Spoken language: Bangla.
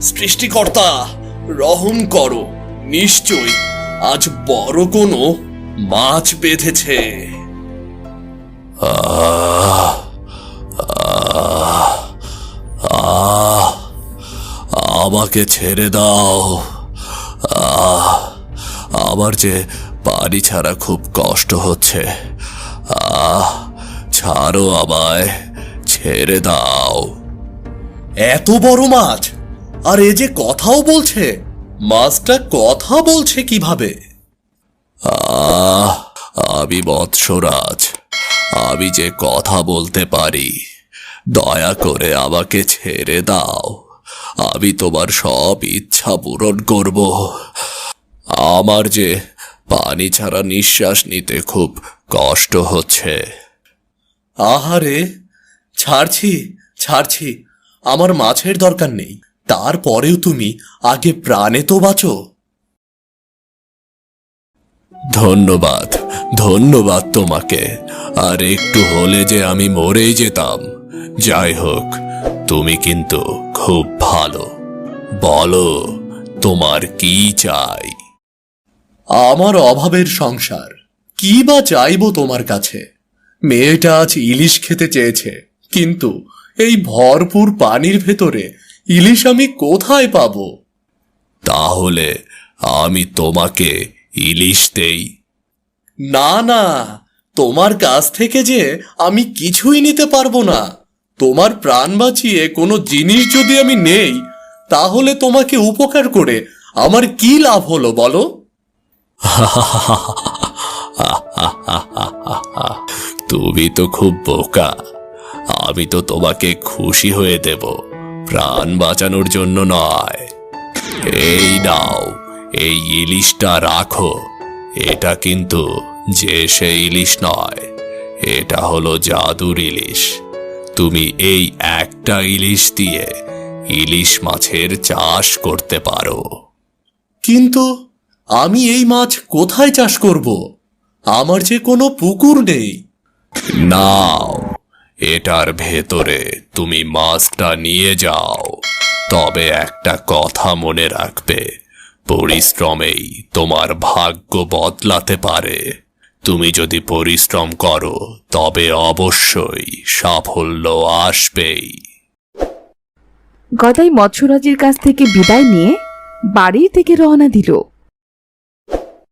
সৃষ্টিকর্তা রহম করো। নিশ্চয় আজ বড় কোনো মাছ বেঁধেছে। আমাকে ছেড়ে দাও। আমার যে পানি ছাড়া খুব কষ্ট হচ্ছে। আহ ছাড়ো আমায় ছেড়ে দাও। এত বড় মাছ? আর এ যে কথাও বলছে মাছটা কথা বলছে কীভাবে? আহ আমি মৎস্যরাজ। আমি যে কথা বলতে পারি দয়া করে আমাকে ছেড়ে দাও। আমি তোমার সব ইচ্ছা পূরণ করব। আমার যে পানি ছাড়া নিঃশ্বাস নিতে খুব কষ্ট হচ্ছে। আহারে ছাড়ছি ছাড়ছি। আমার মাছের দরকার নেই। তারপরেও তুমি আগে প্রাণে তো বাঁচো। ধন্যবাদ ধন্যবাদ তোমাকে। আর একটু হলে যে আমি মরেই যেতাম। যাই হোক, তুমি কিন্তু খুব ভালো। বলো, তোমার কি চাই? আমার অভাবের সংসার, কি বা চাইব তোমার কাছে? মেয়েটা আজ ইলিশ খেতে চেয়েছে, কিন্তু এই ভরপুর পানির ভেতরে ইলিশ আমি কোথায় পাব? তাহলে আমি তোমাকে ইলিশ দেই। না না তোমার কাছ থেকে যে আমি কিছুই নিতে পারব না। তোমার প্রাণ বাঁচিয়ে কোনো জিনিস যদি আমি নেই তাহলে তোমাকে উপকার করে আমার কি লাভ হলো বলো? তুমি তো খুব বোকা আমি তো তোমাকে খুশি হয়ে দেব। প্রাণ বাঁচানোর জন্য নয়। এই নাও, এই ইলিশটা রাখো। এটা কিন্তু যে সে ইলিশ নয়, এটা হলো জাদুর ইলিশ। তুমি এই একটা ইলিশ দিয়ে ইলিশ মাছের চাষ করতে পারো। কিন্তু আমি এই মাছ কোথায় চাষ করব? আমার যে কোনো পুকুর নেই। নাও এটার ভেতরে তুমি মাছটা নিয়ে যাও। তবে একটা কথা মনে রাখবে, পরিশ্রমেই তোমার ভাগ্য বদলাতে পারে। তুমি যদি পরিশ্রম করো, তবে অবশ্যই সাফল্য আসবেই। গদাই মৎস্যরাজের কাছ থেকে বিদায় নিয়ে বাড়ি থেকে রওনা দিল।